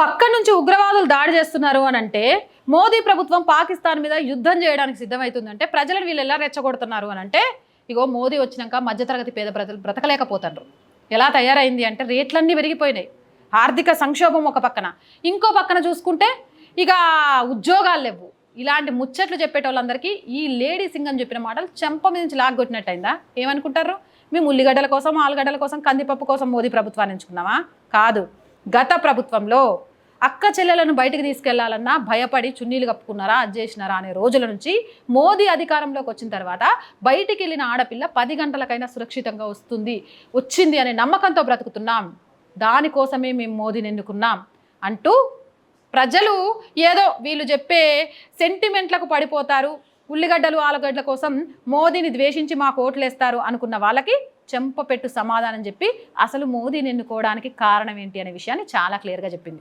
పక్క నుంచి ఉగ్రవాదులు దాడి చేస్తున్నారు అని అంటే మోదీ ప్రభుత్వం పాకిస్తాన్ మీద యుద్ధం చేయడానికి సిద్ధమవుతుందంటే ప్రజలను వీళ్ళు ఎలా రెచ్చగొడుతున్నారు అని అంటే ఇగో మోదీ వచ్చినాక మధ్యతరగతి పేద ప్రజలు బ్రతకలేకపోతున్నారు ఎలా తయారైంది అంటే రేట్లన్నీ పెరిగిపోయినాయి. ఆర్థిక సంక్షోభం ఒక పక్కన. ఇంకో పక్కన చూసుకుంటే ఇక ఉద్యోగాలు లేవు. ఇలాంటి ముచ్చట్లు చెప్పేటోళ్ళందరికీ ఈ లేడీ సింగం చెప్పిన మాటలు చెంప మీద నుంచి లాగ్గొట్టినట్టయిందా? ఏమనుకుంటారు? మేము ఉల్లిగడ్డల కోసం ఆలుగడ్డల కోసం కందిపప్పు కోసం మోదీ ప్రభుత్వాన్ని ఎంచుకున్నామా? కాదు. గత ప్రభుత్వంలో అక్క చెల్లెలను బయటికి తీసుకెళ్ళాలన్నా భయపడి చున్నీలు కప్పుకున్నారా అది చేసినారా అనే రోజుల నుంచి మోదీ అధికారంలోకి వచ్చిన తర్వాత బయటికి వెళ్ళిన ఆడపిల్ల పది గంటలకైనా సురక్షితంగా వస్తుంది వచ్చింది అనే నమ్మకంతో బ్రతుకుతున్నాం దానికోసమే మేము మోదీని ఎన్నుకున్నాం అంటూ ప్రజలు ఏదో వీళ్ళు చెప్పే సెంటిమెంట్లకు పడిపోతారు ఉల్లిగడ్డలు ఆలుగడ్డల కోసం మోదీని ద్వేషించి మాకు ఓట్లేస్తారు అనుకున్న వాళ్ళకి చెంపపెట్టు సమాధానం చెప్పి అసలు మోదీని ఎన్నుకోవడానికి కారణం ఏంటి అనే విషయాన్ని చాలా క్లియర్గా చెప్పింది.